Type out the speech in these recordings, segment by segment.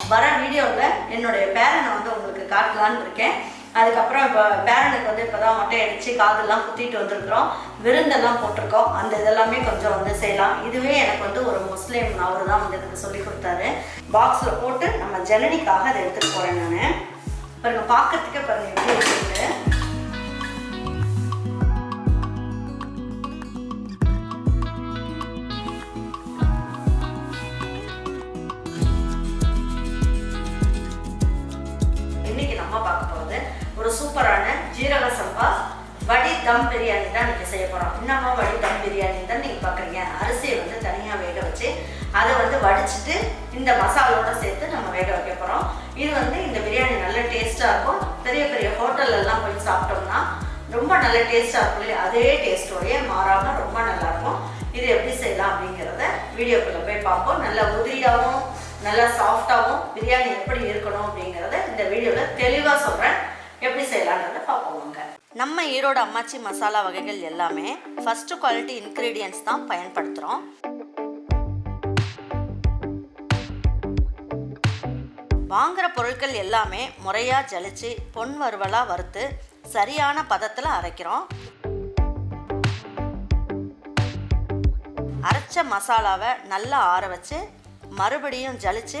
வர வீடியோவில் என்னுடைய பேரனை வந்து உங்களுக்கு காட்டலான்னு இருக்கேன். அதுக்கப்புறம் இப்போ பேரனுக்கு வந்து இப்போ தான் மொட்டை அடித்து காதெல்லாம் குத்திட்டு வந்திருக்கிறோம். விருந்தெல்லாம் போட்டிருக்கோம். அந்த இதெல்லாமே கொஞ்சம் வந்து செய்யலாம். இதுவே எனக்கு வந்து ஒரு முஸ்லீம் அவர் தான் வந்து எனக்கு சொல்லி கொடுத்தாரு. பாக்ஸில் போட்டு நம்ம ஜனனிக்காக அதை எடுத்துகிட்டு போகிறேன் நான். பாருங்க பார்க்கறதுக்கே பாருங்க எப்படி இருக்குது ஜீரக சம்பா வடி தம் பிரியாணி தான் நீங்கள் செய்ய போகிறோம் இன்னமும் வடி தம் பிரியாணி தான் நீங்கள் பார்க்குறீங்க அரிசியை வந்து தனியாக வேக வச்சு அதை வந்து வடிச்சிட்டு இந்த மசாலோட சேர்த்து நம்ம வேக வைக்க போகிறோம் இது வந்து இந்த பிரியாணி நல்ல டேஸ்ட்டாக இருக்கும். பெரிய பெரிய ஹோட்டல்லலாம் போய் சாப்பிட்டோம்னா ரொம்ப நல்ல டேஸ்ட்டாக இருக்கும் இல்லையா? அதே டேஸ்ட்டோடய மாறாமல் ரொம்ப நல்லாயிருக்கும் இது எப்படி செய்யலாம் அப்படிங்கிறத வீடியோக்குள்ளே போய் பார்ப்போம். நல்லா உதிரியாகவும் நல்லா சாஃப்டாகவும் பிரியாணி எப்படி இருக்கணும் அப்படிங்கிறத இந்த வீடியோவில் தெளிவாக சொல்கிறேன் எப்படி செய்யலான்றதை பார்ப்போம் வாங்க. நம்ம ஈரோடு அம்மாச்சி மசாலா வகைகள் எல்லாமே ஃபர்ஸ்ட் குவாலிட்டி இன்க்ரீடியன்ஸ் தான் பயன்படுத்துகிறோம் வாங்குகிற பொருட்கள் எல்லாமே முறையாக ஜலிச்சு பொன் வறுவலாக வறுத்து சரியான பதத்தில் அரைக்கிறோம். அரைச்ச மசாலாவை நல்லா ஆற வச்சு மறுபடியும் ஜலிச்சு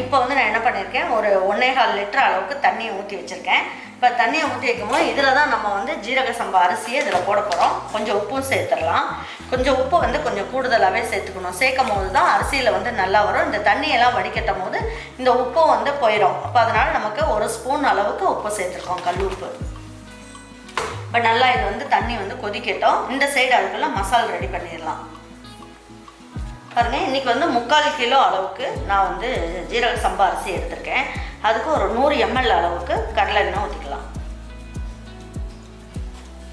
இப்போ வந்து நான் என்ன பண்ணியிருக்கேன் ஒரு ஒன்றே கால் லிட்டர் அளவுக்கு தண்ணியை ஊற்றி வச்சுருக்கேன். இப்போ தண்ணியை ஊற்றி வைக்கும்போது இதில் தான் நம்ம வந்து ஜீரக சம்பா அரிசியை இதில் போட போகிறோம் கொஞ்சம் உப்பும் சேர்த்துடலாம். கொஞ்சம் உப்பு வந்து கொஞ்சம் கூடுதலாகவே சேர்த்துக்கணும். சேர்க்கும் போது தான் அரிசியில் வந்து நல்லா வரும். இந்த தண்ணியெல்லாம் வடிகட்டும் போது இந்த உப்பும் வந்து போயிடும் அப்போ அதனால் நமக்கு ஒரு ஸ்பூன் அளவுக்கு உப்பு சேர்த்துருக்கோம் கல் உப்பு. இப்போ நல்லா இது வந்து தண்ணி வந்து கொதிக்கட்டும். இந்த சைடு அதுக்குள்ளே மசால் ரெடி பண்ணிடலாம். பாருங்க இன்றைக்கி வந்து முக்கால் கிலோ அளவுக்கு நான் வந்து ஜீரக சம்பா அரிசி எடுத்திருக்கேன். அதுக்கு ஒரு நூறு எம்எல் அளவுக்கு கடலை எண்ணெய் ஊற்றிக்கலாம்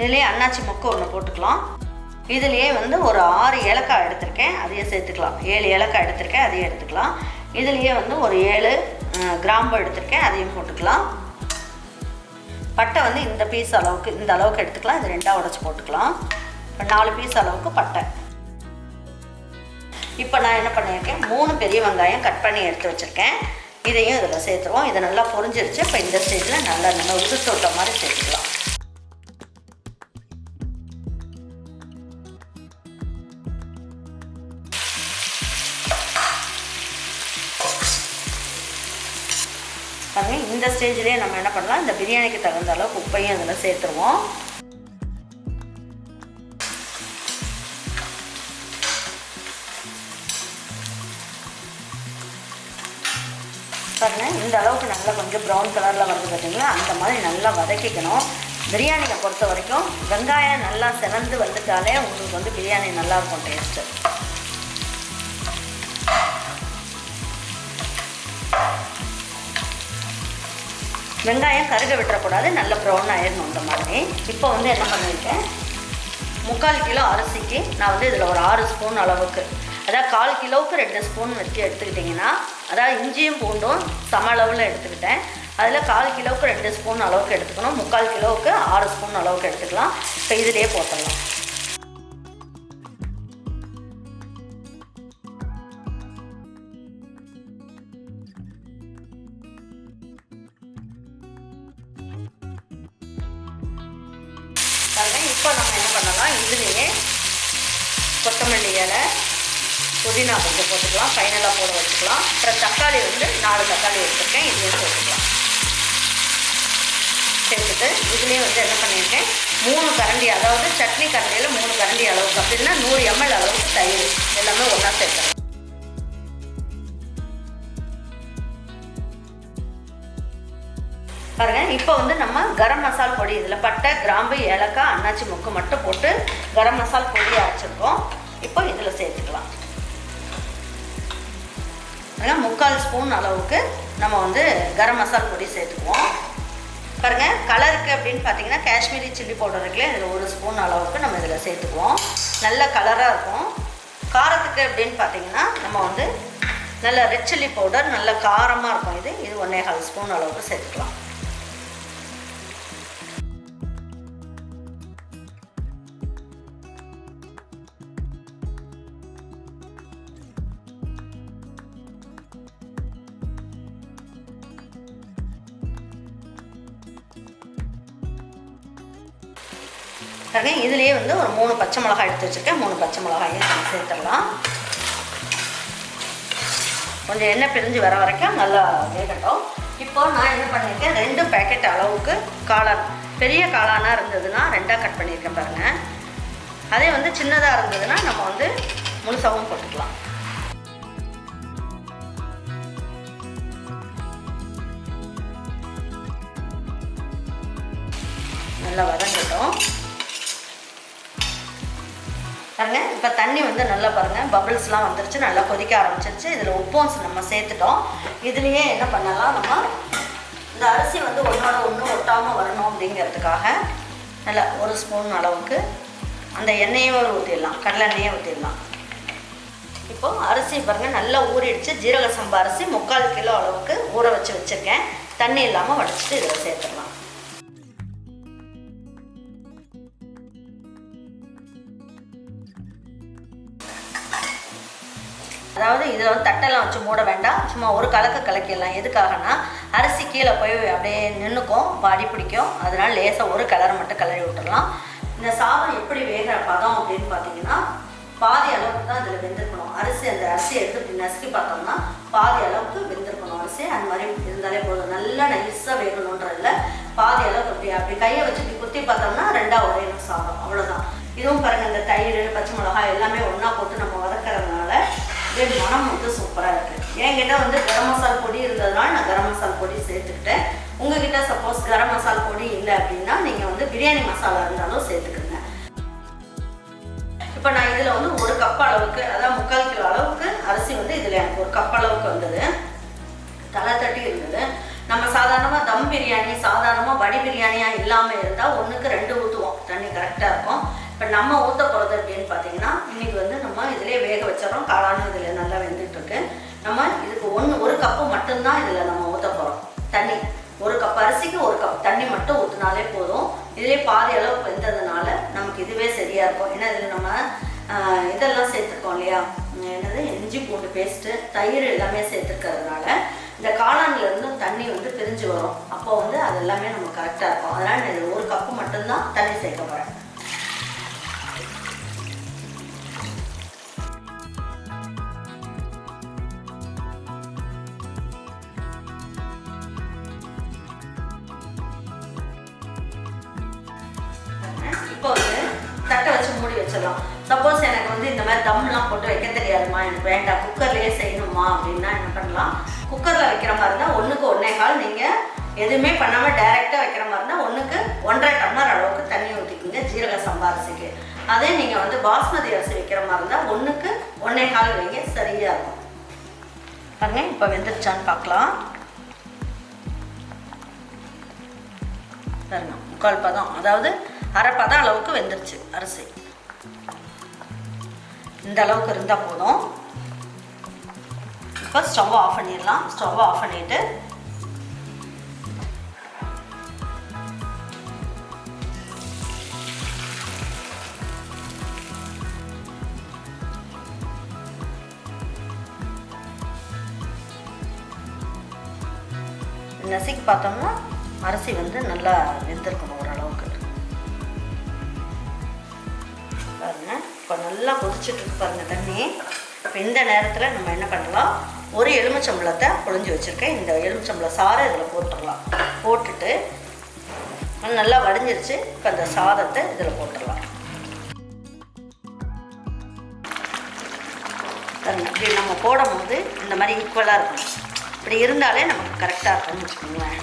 இதுலேயே அன்னாச்சி மொக்கு ஒன்று போட்டுக்கலாம். இதுலேயே வந்து ஒரு ஆறு ஏலக்காய் எடுத்திருக்கேன் அதையே சேர்த்துக்கலாம். ஏழு ஏலக்காய் எடுத்திருக்கேன் அதையும் எடுத்துக்கலாம். இதுலேயே வந்து ஒரு ஏழு கிராம்பு எடுத்திருக்கேன் அதையும் போட்டுக்கலாம். பட்டை வந்து இந்த பீஸ் அளவுக்கு இந்த அளவுக்கு எடுத்துக்கலாம் இது ரெண்டாக உடச்சி போட்டுக்கலாம். இப்போ நாலு பீஸ் அளவுக்கு பட்டை. இப்போ நான் என்ன பண்ணியிருக்கேன் மூணு பெரிய வெங்காயம் கட் பண்ணி எடுத்து வச்சுருக்கேன். இதையும் இதில் சேர்த்துருவோம். இதை நல்லா பொரிஞ்சிருச்சு. இப்போ இந்த ஸ்டேஜில் நல்லா நம்ம உதுத்து மாதிரி சேர்த்துக்கலாம். பாருங்க இந்த ஸ்டேஜ்லேயே நம்ம என்ன பண்ணலாம் இந்த பிரியாணிக்கு தகுந்த அளவுக்கு உப்பையும் அதில் சேர்த்துருவோம். பாருங்க இந்த அளவுக்கு நல்லா கொஞ்சம் ப்ரௌன் கலரில் வருது பார்த்தீங்களா அந்த மாதிரி நல்லா வதக்கிக்கணும். பிரியாணியை பொறுத்த வரைக்கும் வெங்காயம் நல்லா சிறந்து வந்துட்டாலே உங்களுக்கு வந்து பிரியாணி நல்லா இருக்கும் டேஸ்ட்டு வெங்காயம் கருக விட்டுறக்கூடாது நல்ல ப்ரௌன் ஆயிடணும் இந்த மாதிரி. இப்போ வந்து என்ன பண்ணியிருக்கேன் முக்கால் கிலோ அரிசிக்கு நான் வந்து இதில் ஒரு ஆறு ஸ்பூன் அளவுக்கு. அதாவது கால் கிலோவுக்கு ரெண்டு ஸ்பூன் வச்சு எடுத்துக்கிட்டிங்கன்னா அதாவது இஞ்சியும் பூண்டும் சம அளவில் எடுத்துக்கிட்டேன். அதில் கால் கிலோவுக்கு ரெண்டு ஸ்பூன் அளவுக்கு எடுத்துக்கணும். முக்கால் கிலோவுக்கு ஆறு ஸ்பூன் அளவுக்கு எடுத்துக்கலாம். இப்போ இதிலே போட்டுடலாம். கொஞ்சம் ஃபைனலாக போட வச்சுக்கலாம். அப்புறம் தக்காளி வந்து நாலு தக்காளி எடுத்துருக்கேன். இதையும் சேர்த்துக்கலாம். சேர்த்துட்டு இதுலேயே வந்து என்ன பண்ணியிருக்கேன்? மூணு கரண்டி அதாவது சட்னி கரண்டியில் மூணு கரண்டி அளவுக்கு. அப்படின்னா நூறு எம்எல் அளவுக்கு தயிர். எல்லாமே ஒன்றா சேர்த்துறேன் பாருங்க இப்போ வந்து நம்ம கரம் மசால் பொடி இதில் பட்டை கிராம்பு ஏலக்காய் அன்னாச்சி முக்கு மட்டும் போட்டு கரம் மசால் பொடி அரைச்சிருக்கோம். இப்போ இதில் சேர்த்துக்கலாம். ஏன்னா முக்கால் ஸ்பூன் அளவுக்கு நம்ம வந்து கரம் மசால் பொடி சேர்த்துக்குவோம். பாருங்கள் கலருக்கு அப்படின்னு பார்த்தீங்கன்னா காஷ்மீரி சில்லி பவுடர் இருக்குல்ல இதில் ஒரு ஸ்பூன் அளவுக்கு நம்ம இதில் சேர்த்துக்குவோம். நல்ல கலராக இருக்கும். காரத்துக்கு அப்படின்னு பார்த்தீங்கன்னா நம்ம வந்து நல்ல ரெட் சில்லி பவுடர் நல்ல காரமாக இருக்கும் இது. இது ஒன்றே கால் ஸ்பூன் அளவுக்கு சேர்த்துக்கலாம். பாருங்க இதுலேயே வந்து ஒரு மூணு பச்சை மிளகாய் எடுத்து வச்சுருக்கேன். மூணு பச்சை மிளகாயை சேர்த்துடலாம். கொஞ்சம் எண்ணெய் பிரிஞ்சு வர வரைக்கும் நல்லா வேகட்டும். இப்போ நான் என்ன பண்ணியிருக்கேன்? ரெண்டு பேக்கெட் அளவுக்கு காளான் பெரிய காளானாக இருந்ததுன்னா ரெண்டாக கட் பண்ணியிருக்கேன் பாருங்கள் அதே வந்து சின்னதாக இருந்ததுன்னா நம்ம வந்து முழுசாகவும் போட்டுக்கலாம். நல்லா வதங்கட்டும். பாருங்கள் இப்போ தண்ணி வந்து நல்லா பாருங்கள் பபிள்ஸ்லாம் வந்துருச்சு. நல்லா கொதிக்க ஆரம்பிச்சிருச்சு. இதில் உப்பும் நம்ம சேர்த்துட்டோம். இதுலேயே என்ன பண்ணலாம்? நம்ம இந்த அரிசி வந்து ஒன்றோட ஒன்று ஒட்டாமல் வரணும் அப்படிங்கிறதுக்காக நல்லா ஒரு ஸ்பூன் அளவுக்கு அந்த எண்ணெயும் ஊற்றிடலாம் கடலை ஊற்றிடலாம் இப்போ அரிசி பாருங்கள் நல்லா ஊறிடுச்சு. ஜீரக சம்பா அரிசி முக்கால் கிலோ அளவுக்கு ஊற வச்சு வச்சுருக்கேன். தண்ணி இல்லாமல் வடிச்சிட்டு இதில் சேர்த்துடலாம். இதில் வந்து தட்டெல்லாம் வச்சு மூட வேண்டாம். சும்மா ஒரு கலக்க கலக்கிடலாம். எதுக்காகனா அரிசி கீழே போய் அப்படியே நின்றுக்கும் அடி பிடிக்கும். அதனால் லேசாக ஒரு கலரை மட்டும் கலரி விட்டுடலாம். இந்த சாதம் எப்படி வேகிற பதம் அப்படின்னு பார்த்தீங்கன்னா பாதி அளவுக்கு தான் இதில் வெந்திருக்கணும். அரிசி அந்த அரிசி எடுத்து இப்படி நசுக்கி பார்த்தோம்னா பாதி அளவுக்கு வெந்திருக்கணும் அரிசி. அந்த மாதிரி இருந்தாலே போதும். நல்லா நைஸாக வேகணுன்றதில்ல பாதி அளவுக்கு அப்படி அப்படி கையை வச்சு இப்படி குத்தி பார்த்தோம்னா ரெண்டாக ஒரே சாதம். அவ்வளோதான் இதுவும் பாருங்கள் இந்த தயிர் பச்சை மிளகாய் எல்லாமே ஒன்றா போட்டு நம்ம இதே மனம் வந்து சூப்பராக இருக்குது என்கிட்ட வந்து கரம் மசால் பொடி இருந்ததுனால நான் கரம் மசால் பொடி சேர்த்துக்கிட்டேன். உங்ககிட்ட சப்போஸ் கரம் மசால் பொடி இல்லை அப்படின்னா நீங்கள் வந்து பிரியாணி மசாலா இருந்தாலும் சேர்த்துக்கோங்க. இப்போ நான் இதில் வந்து ஒரு கப் அளவுக்கு அதாவது முக்கால் கிலோ அளவுக்கு அரிசி வந்து இதில் எனக்கு ஒரு கப் அளவுக்கு வந்தது. தலை தட்டி இருந்தது. நம்ம சாதாரணமாக தம் பிரியாணி சாதாரணமாக வடி பிரியாணியாக இல்லாமல் இருந்தால் ஒன்றுக்கு ரெண்டு ஊற்றுவோம் தண்ணி கரெக்டாக இருக்கும். இப்போ நம்ம ஊற்ற போகிறது அப்படின்னு பார்த்தீங்கன்னா இன்றைக்கி வந்து நம்ம இதிலே வேக வச்சிடறோம். காளானும் இதில் நல்லா வெந்துட்டுருக்கு நம்ம இதுக்கு ஒன்று ஒரு கப்பு மட்டும்தான் இதில் நம்ம ஊற்ற போகிறோம் தண்ணி. ஒரு கப் அரிசிக்கு ஒரு கப் தண்ணி மட்டும் ஊற்றினாலே போதும். இதிலே பாதி அளவு வெந்ததுனால நமக்கு இதுவே சரியாக இருக்கும். ஏன்னா இதில் நம்ம இதெல்லாம் சேர்த்துருக்கோம் இல்லையா? என்னது? இஞ்சி பூண்டு பேஸ்ட்டு தயிர் எல்லாமே சேர்த்துருக்கிறதுனால இந்த காளான்லேருந்து தண்ணி வந்து பிரிஞ்சு வரும். அப்போ வந்து அது எல்லாமே நம்ம கரெக்டாக இருக்கும். அதனால் இது ஒரு கப்பு மட்டும்தான் தண்ணி சேர்க்க போகிறேன் வச்சிடலாம். சப்போஸ் எனக்கு வந்து இந்த மாதிரி தம்லாம் போட்டு வைக்க தெரியாதுமா எனக்கு வேண்டாம். குக்கர்லேயே செய்யணுமா அப்படின்னா என்ன பண்ணலாம்? குக்கரில் வைக்கிற மாதிரி இருந்தால் ஒன்றுக்கு ஒன்றே கால். நீங்கள் எதுவுமே பண்ணாமல் டைரெக்டாக வைக்கிற மாதிரி இருந்தால் ஒன்றுக்கு ஒன்றரை டம்ளர் அளவுக்கு தண்ணி ஊற்றிக்கிங்க ஜீரக சம்பா அரிசிக்கு. அதே நீங்கள் வந்து பாஸ்மதி அரிசி வைக்கிற மாதிரி இருந்தால் ஒன்றுக்கு ஒன்றே கால் வைங்க. சரியாக இருக்கும். பாருங்க இப்போ வெந்துருச்சான்னு பார்க்கலாம் பாருங்க முக்கால் பதம். அதாவது அரை பதம் அளவுக்கு வெந்துருச்சு அரிசி. இந்த அளவுக்கு இருந்தால் போதும். இப்போ ஸ்டவ் ஆஃப் பண்ணிடலாம். ஸ்டவ் ஆஃப் பண்ணிவிட்டு நசுக்கி பார்த்தோம்னா அரிசி வந்து நல்லா வெந்திருக்கணும். நல்லா கொதிச்சுட்டு பாருங்க தண்ணி. இப்போ இந்த நேரத்தில் நம்ம என்ன பண்ணலாம்? ஒரு எலுமிச்சம்பழத்தை புழிஞ்சு வச்சுருக்கேன். இந்த எலுமிச்சம்பளம் சாறை இதில் போட்டுடலாம். போட்டுட்டு நல்லா வடிஞ்சிருச்சு. இப்போ அந்த சாதத்தை இதில் போட்டுடலாம். இப்படி நம்ம போடும் போது இந்த மாதிரி ஈக்குவலாக இருக்கணும். இப்படி இருந்தாலே நமக்கு கரெக்டாக இருக்கும்னு வச்சுக்கோங்களேன்.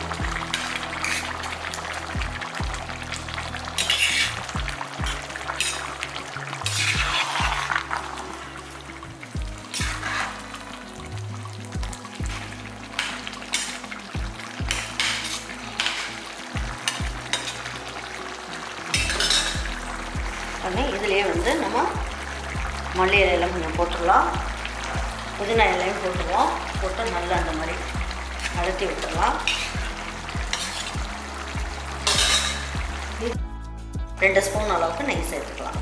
வந்து நம்ம மல்லி இலையெல்லாம் கொஞ்சம் போட்டுடலாம். புதினா இலையும் போட்டுருவோம். போட்டு நல்லா அந்த மாதிரி அழுத்தி விட்டுடலாம். ரெண்டு ஸ்பூன் அளவுக்கு நெய் சேர்த்துக்கலாம்.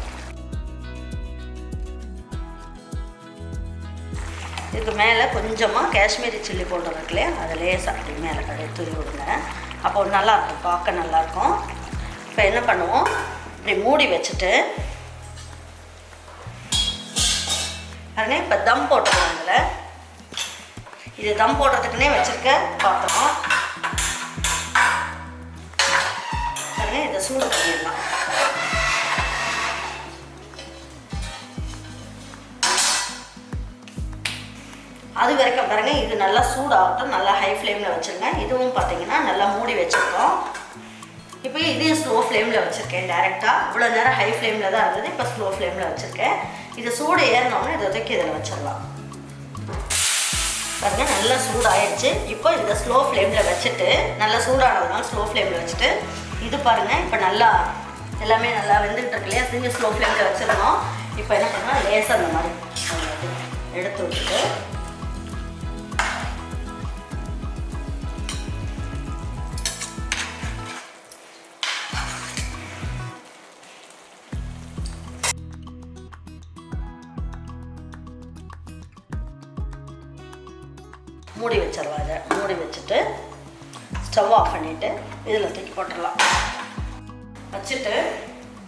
இதுக்கு மேலே கொஞ்சமாக காஷ்மீரி சில்லி பவுடர் இருக்கு இல்லையா? அதை லேசாக அப்படி மேலே கடை தூவி விடுங்க. அப்போ நல்லாயிருக்கும் பார்க்க நல்லாயிருக்கும் இப்போ என்ன பண்ணுவோம்? இப்படி மூடி வச்சுட்டு பாருங்க இப்போ தம் போட்டுக்கலாம் இதில். இது தம் போடுறதுக்குன்னே வச்சுருக்க பாத்திரம். பாருங்க இதை சூடு பண்ணிடலாம். அது வரைக்கும் பாருங்க இது நல்லா சூடாகட்டும் நல்லா ஹை ஃப்ளேமில் வச்சுருங்க. இதுவும் பார்த்தீங்கன்னா நல்லா மூடி வச்சுருக்கோம். இப்போ இதையும் ஸ்லோ ஃப்ளேமில் வச்சுருக்கேன் டேரெக்டாக இவ்வளோ நேரம் ஹை ஃப்ளேமில் தான் இருந்தது இப்போ ஸ்லோ ஃப்ளேமில் வச்சுருக்கேன். இது சூடு ஏறினோடனே இதை தூக்கி இதில் வச்சிடலாம். பாருங்க நல்லா சூடாயிடுச்சு இப்போ இதை ஸ்லோ ஃப்ளேமில் வச்சுட்டு நல்லா சூடானதுனால ஸ்லோ ஃப்ளேமில் வச்சுட்டு இது பாருங்கள் இப்போ நல்லா எல்லாமே நல்லா வெந்துகிட்டு இருக்கு இல்லையா? செஞ்சு ஸ்லோ ஃப்ளேமில் வச்சுருந்தோம் இப்போ என்ன பண்ணால் லேசாக அந்த மாதிரி எடுத்து விட்டுட்டு மூடி வச்சிடலாம் இதை மூடி வச்சுட்டு ஸ்டவ் ஆஃப் பண்ணிவிட்டு இதில் தூக்கி போட்டுடலாம் வச்சுட்டு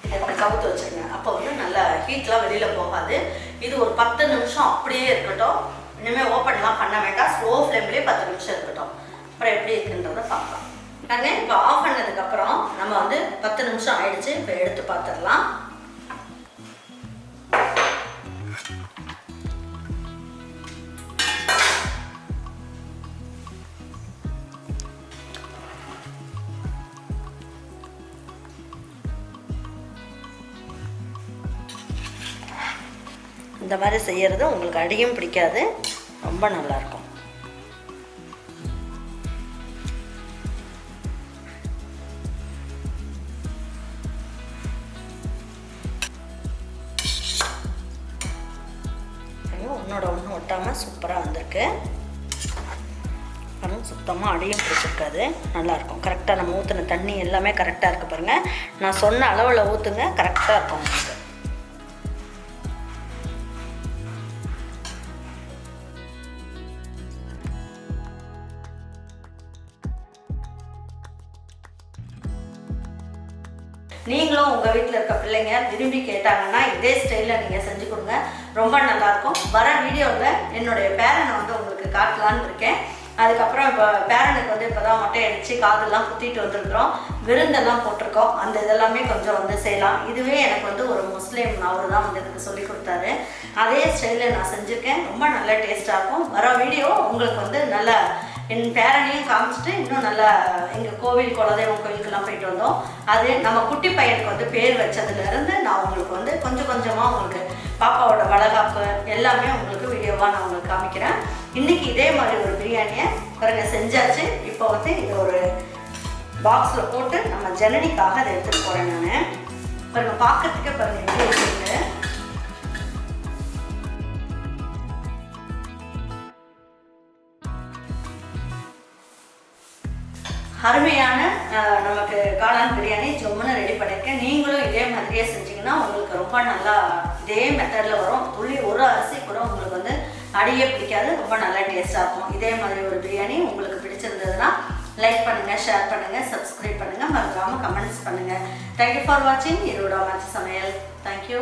இதை இப்படி கவுத்து வச்சுருங்க. அப்போ வந்து நல்லா ஹீட்லாம் வெளியில் போகாது. இது ஒரு பத்து நிமிஷம் அப்படியே இருக்கட்டும். இனிமேல் ஓப்பன்லாம் பண்ண வேண்டாம். ஸ்லோ ஃப்ளேம்லேயே பத்து நிமிஷம் இருக்கட்டும். அப்புறம் எப்படி இருக்குன்றத பார்க்கலாம். நாங்க இப்போ ஆஃப் பண்ணதுக்கப்புறம் நம்ம வந்து பத்து நிமிஷம் ஆயிடுச்சு. இப்போ எடுத்து பார்த்துடலாம். இந்த மாதிரி செய்கிறது உங்களுக்கு அடியும் பிடிக்காது. ரொம்ப நல்லாயிருக்கும். ஒன்றோட ஒன்று ஒட்டாமல் சூப்பராக வந்திருக்கு. அதுவும் சுத்தமாக அடியும் பிடிச்சிருக்காது. நல்லாயிருக்கும். கரெக்டாக நம்ம ஊற்றின தண்ணி எல்லாமே கரெக்டாக இருக்குது பாருங்கள் நான் சொன்ன அளவில் ஊற்றுங்க கரெக்டாக இருக்கும். நீங்களும் உங்கள் வீட்டில் இருக்க பிள்ளைங்க விரும்பி கேட்டாங்கன்னா இதே ஸ்டைலில் நீங்கள் செஞ்சு கொடுங்க. ரொம்ப நல்லாயிருக்கும். வர வீடியோவில் என்னுடைய பேரனை வந்து உங்களுக்கு காட்டலான்னு இருக்கேன். அதுக்கப்புறம் இப்போ பேரனுக்கு வந்து இப்போ தான் மொட்டை அடித்து காதெல்லாம் குத்திட்டு வந்திருக்கிறோம். விருந்தெல்லாம் போட்டிருக்கோம். அந்த இதெல்லாமே கொஞ்சம் வந்து செய்யலாம். இதுவே எனக்கு வந்து ஒரு முஸ்லீம் அவர் தான் வந்து எனக்கு சொல்லி கொடுத்தாரு. அதே ஸ்டைலில் நான் செஞ்சுருக்கேன். ரொம்ப நல்ல டேஸ்ட்டாக இருக்கும். வர வீடியோ உங்களுக்கு வந்து நல்ல என் பேரனையும் காமிச்சிட்டு இன்னும் நல்லா எங்கள் கோவில் குலதெய்வம் கோவிலுக்கெல்லாம் போயிட்டு வந்தோம். அது நம்ம குட்டி பையனுக்கு வந்து பேர் வச்சதுலேருந்து நான் உங்களுக்கு வந்து கொஞ்சம் கொஞ்சமாக உங்களுக்கு பாப்பாவோட வளகாப்பு எல்லாமே உங்களுக்கு வீடியோவாக நான் உங்களுக்கு காமிக்கிறேன். இன்றைக்கி இதே மாதிரி ஒரு பிரியாணியை பாருங்க செஞ்சாச்சு. இப்போ வந்து இந்த ஒரு பாக்ஸில் போட்டு நம்ம ஜனனிக்காக அதை எடுத்துகிட்டு போகிறேன் நான். பாருங்க பார்க்கறதுக்கே பாருங்க எப்படி இருக்குது அருமையான நமக்கு காளான் பிரியாணி ஜொம்முன்னு ரெடி பண்ணியிருக்கேன் நீங்களும் இதே மாதிரியே செஞ்சீங்கன்னா உங்களுக்கு ரொம்ப நல்லா இதே மெத்தடில் வரும். துளி ஒரு அரிசி கூட உங்களுக்கு வந்து அடியே பிடிக்காது. ரொம்ப நல்லா டேஸ்ட்டாக இருக்கும். இதே மாதிரி ஒரு பிரியாணி உங்களுக்கு பிடிச்சிருந்ததுன்னா லைக் பண்ணுங்கள் ஷேர் பண்ணுங்கள் சப்ஸ்கிரைப் பண்ணுங்கள் மறக்காமல் கமெண்ட்ஸ் பண்ணுங்கள் தேங்க்யூ ஃபார் வாட்சிங் இதோட மாச்சு சமையல். தேங்க்யூ